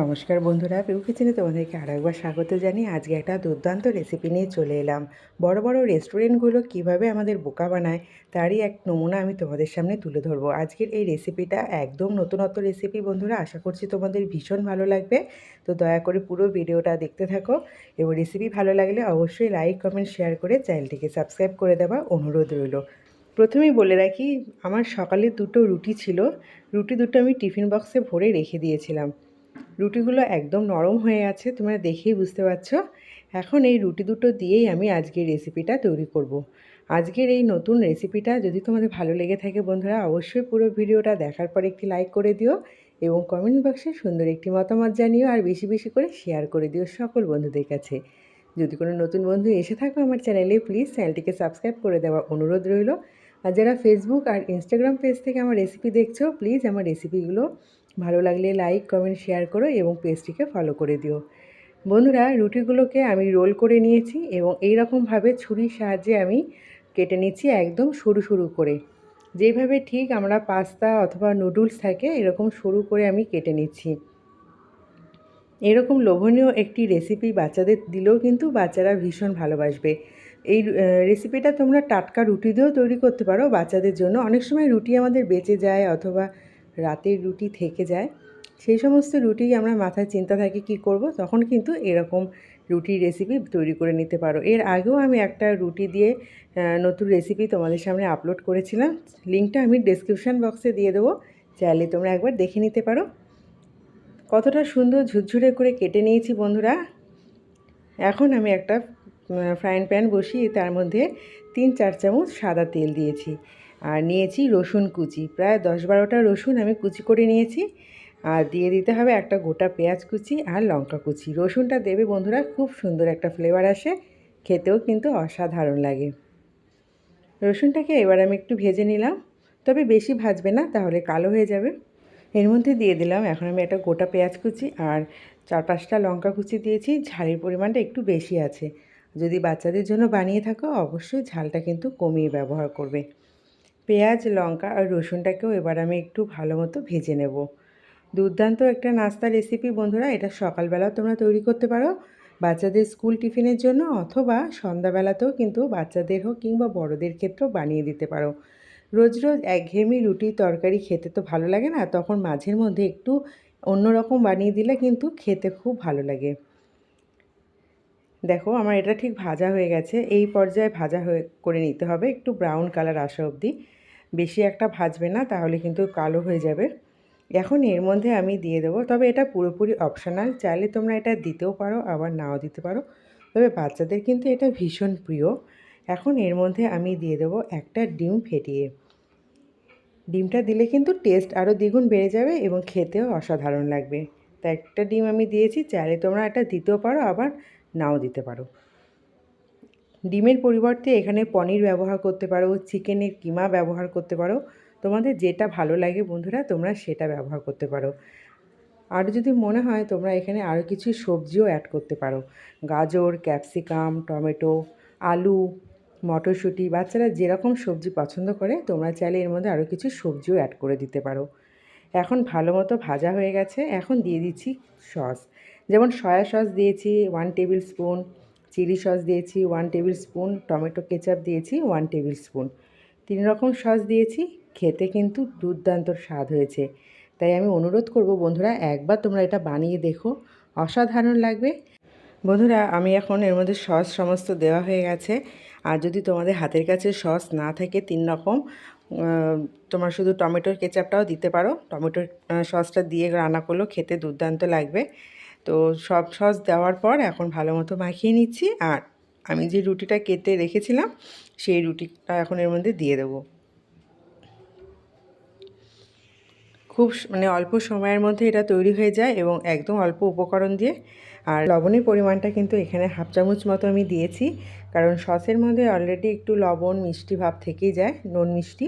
নমস্কার বন্ধুরা পিউ কিচেনে তোমাদেরকে আরও একবার স্বাগত জানিয়ে আজকে একটা দুর্দান্ত রেসিপি নিয়ে চলে এলাম। বড় বড় রেস্টুরেন্টগুলো কীভাবে আমাদের বোকা বানায়, তারই এক নমুনা আমি তোমাদের সামনে তুলে ধরবো। আজকের এই রেসিপিটা একদম নতুনত্ব রেসিপি বন্ধুরা, আশা করছি তোমাদের ভীষণ ভালো লাগবে। তো দয়া করে পুরো ভিডিওটা দেখতে থাকো। এবং রেসিপি ভালো লাগলে অবশ্যই লাইক কমেন্ট শেয়ার করে চ্যানেলটিকে সাবস্ক্রাইব করে দেওয়ার অনুরোধ রইল। প্রথমেই বলে রাখি, আমার সকালে দুটো রুটি ছিল। রুটি দুটো আমি টিফিন বক্সে ভরে রেখে দিয়েছিলাম। রুটিগুলো একদম নরম হয়ে আছে, তোমরা দেখেই বুঝতে পারছ। এখন এই রুটি দুটো দিয়েই আমি আজকের রেসিপিটা তৈরি করব। আজকের এই নতুন রেসিপিটা যদি তোমাদের ভালো লেগে থাকে বন্ধুরা, অবশ্যই পুরো ভিডিওটা দেখার পর একটি লাইক করে দিও এবং কমেন্ট বক্সে সুন্দর একটি মতামত জানিও আর বেশি বেশি করে শেয়ার করে দিও সকল বন্ধুদের কাছে। যদি কোনো নতুন বন্ধু এসে থাকো আমার চ্যানেলে প্লিজ চ্যানেলটিকে সাবস্ক্রাইব করে দেওয়ার অনুরোধ রইল। আর যারা ফেসবুক আর ইনস্টাগ্রাম পেজ থেকে আমার রেসিপি দেখছ প্লিজ আমার রেসিপিগুলো ভালো লাগলে লাইক কমেন্ট শেয়ার করো এবং পেজটিকে ফলো করে দিও। বন্ধুরা, রুটিগুলোকে আমি রোল করে নিয়েছি এবং এই রকমভাবে ছুরির সাহায্যে আমি কেটে নিচ্ছি একদম সরু সরু করে। যেভাবে ঠিক আমরা পাস্তা অথবা নুডলস থাকে, এরকম সরু করে আমি কেটে নিচ্ছি। এরকম লোভনীয় একটি রেসিপি বাচ্চাদের দিলেও কিন্তু বাচ্চারা ভীষণ ভালোবাসবে। এই রেসিপিটা তোমরা টাটকা রুটি দিয়েও তৈরি করতে পারো, বাচ্চাদের জন্য। অনেক সময় রুটি আমাদের বেঁচে যায় অথবা রাতের রুটি থেকে যায়। সেই সমস্ত রুটি আমরা মাথায় চিন্তা থাকি কি করব, তখন কিন্তু এরকম রুটির রেসিপি তৈরি করে নিতে পারো। এর আগেও আমি একটা রুটি দিয়ে নতুন রেসিপি তোমাদের সামনে আপলোড করেছিলাম। লিঙ্কটা আমি ডেসক্রিপশান বক্সে দিয়ে দেবো। চাইলে তোমরা একবার দেখে নিতে পারো। কতটা সুন্দর ঝুরঝুরে করে কেটে নিয়েছি বন্ধুরা। এখন আমি একটা ফ্রাইং প্যান বসিয়ে তার মধ্যে তিন, চার চামচ সাদা তেল দিয়েছি। আর নিয়েছি রসুন কুচি। প্রায় দশ বারোটা রসুন আমি কুচি করে নিয়েছি। আর দিয়ে দিতে হবে একটা গোটা পেঁয়াজ কুচি আর লঙ্কা কুচি। রসুনটা দেবে বন্ধুরা, খুব সুন্দর একটা ফ্লেভার আসে। খেতেও কিন্তু অসাধারণ লাগে। রসুনটাকে এবার আমি একটু ভেজে নিলাম। তবে বেশি ভাজবে না, তাহলে কালো হয়ে যাবে। এর মধ্যে দিয়ে দিলাম এখন আমি একটা গোটা পেঁয়াজ কুচি আর চার পাঁচটা লঙ্কা কুচি দিয়েছি। ঝালের পরিমাণটা একটু বেশি আছে। যদি বাচ্চাদের জন্য বানিয়ে থাকো, অবশ্যই ঝালটা কিন্তু কমিয়ে ব্যবহার করবে। পেঁয়াজ, লঙ্কা আর রসুনটাকেও এবার আমি একটু ভালো মতো ভেজে নেব। দুর্দান্ত একটা নাস্তা রেসিপি বন্ধুরা, এটা সকালবেলাও তোমরা তৈরি করতে পারো। বাচ্চাদের স্কুল টিফিনের জন্য অথবা সন্ধ্যাবেলাতেও কিন্তু বাচ্চাদের হোক কিংবা বড়দের ক্ষেত্রেও বানিয়ে দিতে পারো। রোজ রোজ একঘেয়েমি রুটি তরকারি খেতে তো ভালো লাগে না, তখন মাঝের মধ্যে একটু অন্যরকম বানিয়ে দিলে কিন্তু খেতে খুব ভালো লাগে। দেখো, আমার এটা ঠিক ভাজা হয়ে গেছে। এই পর্যায়ে ভাজা হয়ে করে নিতে হবে। একটু ব্রাউন কালার আসা অবধি। বেশি একটা ভাজবে না, তাহলে কিন্তু কালো হয়ে যাবে। এখন এর মধ্যে আমি দিয়ে দেবো। তবে এটা পুরোপুরি অপশানাল চাইলে তোমরা এটা দিতেও পারো, আবার নাও দিতে পারো। তবে বাচ্চাদের কিন্তু এটা ভীষণ প্রিয়। এখন এর মধ্যে আমি দিয়ে দেবো একটা ডিম ফেটিয়ে। ডিমটা দিলে কিন্তু টেস্ট আরও দ্বিগুণ বেড়ে যাবে এবং খেতেও অসাধারণ লাগবে। তা একটা ডিম আমি দিয়েছি, চাইলে তোমরা এটা দিতেও পারো, আবার নাও দিতে পারো। ডিমের পরিবর্তে এখানে পনির ব্যবহার করতে পারো, চিকেনের কিমা ব্যবহার করতে পারো। তোমাদের যেটা ভালো লাগে বন্ধুরা, তোমরা সেটা ব্যবহার করতে পারো। আর যদি মনে হয় তোমরা এখানে আরও কিছু সবজিও অ্যাড করতে পারো। গাজর ক্যাপসিকাম টমেটো, আলু, মটরশুঁটি, বাচ্চারা যেরকম সবজি পছন্দ করে, তোমরা চাইলে এর মধ্যে আরও কিছু সবজিও অ্যাড করে দিতে পারো। এখন ভালো মতো ভাজা হয়ে গেছে, এখন দিয়ে দিচ্ছি সস। যেমন সয়া সস দিয়েছি one tablespoon chilli sauce দিয়েছি one tablespoon tomato ketchup দিয়েছি ওয়ান টেবিল স্পুন তিন রকম সস দিয়েছি, খেতে কিন্তু দুর্দান্ত স্বাদ হয়েছে। তাই আমি অনুরোধ করব বন্ধুরা, একবার তোমরা এটা বানিয়ে দেখো, অসাধারণ লাগবে। বন্ধুরা, আমি এখন এর মধ্যে সস সমস্ত দেওয়া হয়ে গেছে। আর যদি তোমাদের হাতের কাছে সস না থাকে তিন রকম তোমার শুধু টমেটোর কেচাপটাও দিতে পারো। টমেটোর সসটা দিয়ে রান্না করলেও খেতে দুর্দান্ত লাগবে। তো সব সস দেওয়ার পর এখন ভালো মতো মাখিয়ে নিচ্ছি। আর আমি যে রুটিটা কেটে রেখেছিলাম, সেই রুটিটা এখন এর মধ্যে দিয়ে দেবো। খুব মানে অল্প সময়ের মধ্যে এটা তৈরি হয়ে যায় এবং একদম অল্প উপকরণ দিয়ে। আর লবণের পরিমাণটা কিন্তু এখানে হাফ চামচ মতো আমি দিয়েছি। কারণ সসের মধ্যে অলরেডি একটু লবণ, মিষ্টি ভাব থেকেই যায়, নুন, মিষ্টি।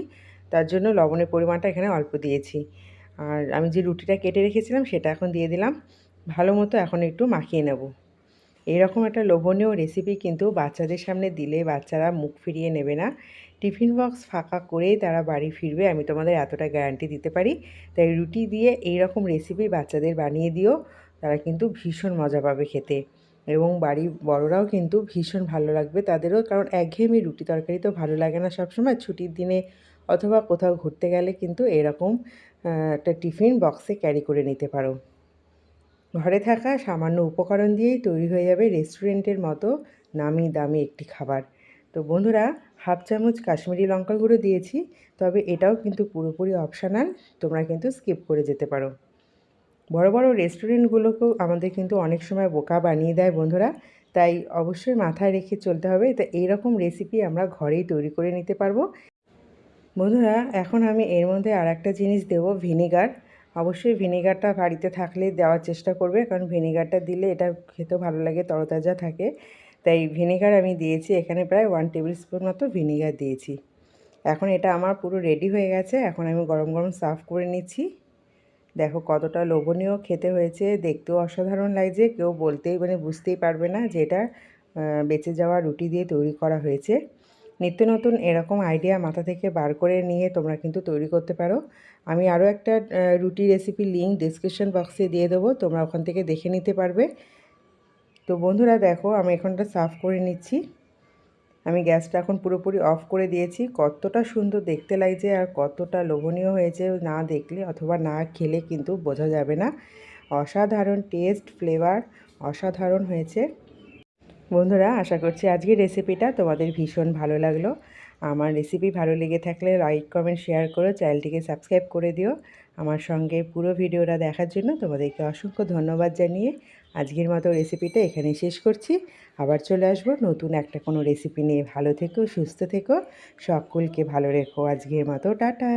তার জন্য লবণের পরিমাণটা এখানে অল্প দিয়েছি। আর আমি যে রুটিটা কেটে রেখেছিলাম, সেটা এখন দিয়ে দিলাম। ভালো মতো এখন একটু মাখিয়ে নেব। এইরকম একটা লোভনীয় রেসিপি কিন্তু বাচ্চাদের সামনে দিলে বাচ্চারা মুখ ফিরিয়ে নেবে না। টিফিন বক্স ফাঁকা করেই তারা বাড়ি ফিরবে, আমি তোমাদের এতটা গ্যারান্টি দিতে পারি। তাই রুটি দিয়ে এই রকম রেসিপি বাচ্চাদের বানিয়ে দিও, তারা কিন্তু ভীষণ মজা পাবে খেতে। এবং বাড়ির বড়রাও কিন্তু ভীষণ ভালো লাগবে তাদেরও, কারণ একঘেয়েমি রুটি তরকারি তো ভালো লাগে না সবসময়। ছুটির দিনে অথবা কোথাও ঘুরতে গেলে কিন্তু এরকম একটা টিফিন বক্সে ক্যারি করে নিতে পারো। ঘরে থাকা সামান্য উপকরণ দিয়েই তৈরি হয়ে যাবে রেস্টুরেন্টের মতো নামি দামি একটি খাবার। তো বন্ধুরা, হাফ চামচ কাশ্মীরি লঙ্কা গুঁড়ো দিয়েছি, তবে এটাও কিন্তু পুরোপুরি অপশানাল, তোমরা কিন্তু স্কিপ করে যেতে পারো। বড় বড় রেস্টুরেন্টগুলোকেও আমাদের কিন্তু অনেক সময় বোকা বানিয়ে দেয় বন্ধুরা, তাই অবশ্যই মাথায় রেখে চলতে হবে তো এইরকম রেসিপি আমরা ঘরেই তৈরি করে নিতে পারব। বন্ধুরা, এখন আমি এর মধ্যে আর একটা জিনিস দেবো, ভিনেগার। অবশ্যই ভিনেগারটা বাড়িতে থাকলে দেওয়ার চেষ্টা করবে, কারণ ভিনেগারটা দিলে এটা খেতে ভালো লাগে, তরতাজা থাকে। তাই ভিনেগার আমি দিয়েছি, এখানে প্রায় ওয়ান টেবিল স্পুন মতো ভিনেগার দিয়েছি। এখন এটা আমার পুরো রেডি হয়ে গেছে, এখন আমি গরম গরম সার্ভ করে নিচ্ছি। দেখো কতটা লোভনীয়, খেতে হয়েছে, দেখতেও অসাধারণ লাগছে, কেউ বলতেই মানে বুঝতেই পারবে না যে এটা বেঁচে যাওয়া রুটি দিয়ে তৈরি করা হয়েছে। নিত্য নতুন এরকম আইডিয়া মাথা থেকে বার করে নিয়ে তোমরা কিন্তু তৈরি করতে পারো। আমি আরও একটা রুটি রেসিপি লিঙ্ক ডিসক্রিপশন বক্সে দিয়ে দেবো, তোমরা ওখান থেকে দেখে নিতে পারবে। তো বন্ধুরা দেখো, আমি এখনটা সাফ করে নিচ্ছি। আমি গ্যাসটা এখন পুরোপুরি অফ করে দিয়েছি। কতটা সুন্দর দেখতে লাগছে আর কতটা লোভনীয় হয়েছে না দেখলে অথবা না খেলে কিন্তু বোঝা যাবে না। অসাধারণ টেস্ট ফ্লেভার অসাধারণ হয়েছে। বন্ধুরা, আশা করছি আজকের রেসিপিটা তোমাদের ভীষণ ভালো লাগল। আমার রেসিপি ভালো লেগে থাকলে লাইক, কমেন্ট, শেয়ার করো, চ্যানেলটিকে সাবস্ক্রাইব করে দিও। আমার সঙ্গে পুরো ভিডিওটা দেখার জন্য তোমাদেরকে অসংখ্য ধন্যবাদ জানিয়ে আজকের মতো রেসিপিটা এখানে শেষ করছি। আবার চলে আসব নতুন একটা কোনো রেসিপি নিয়ে। ভালো থেকো, সুস্থ থেকো, সকলকে ভালো রেখো। আজকের মতো, টাটা।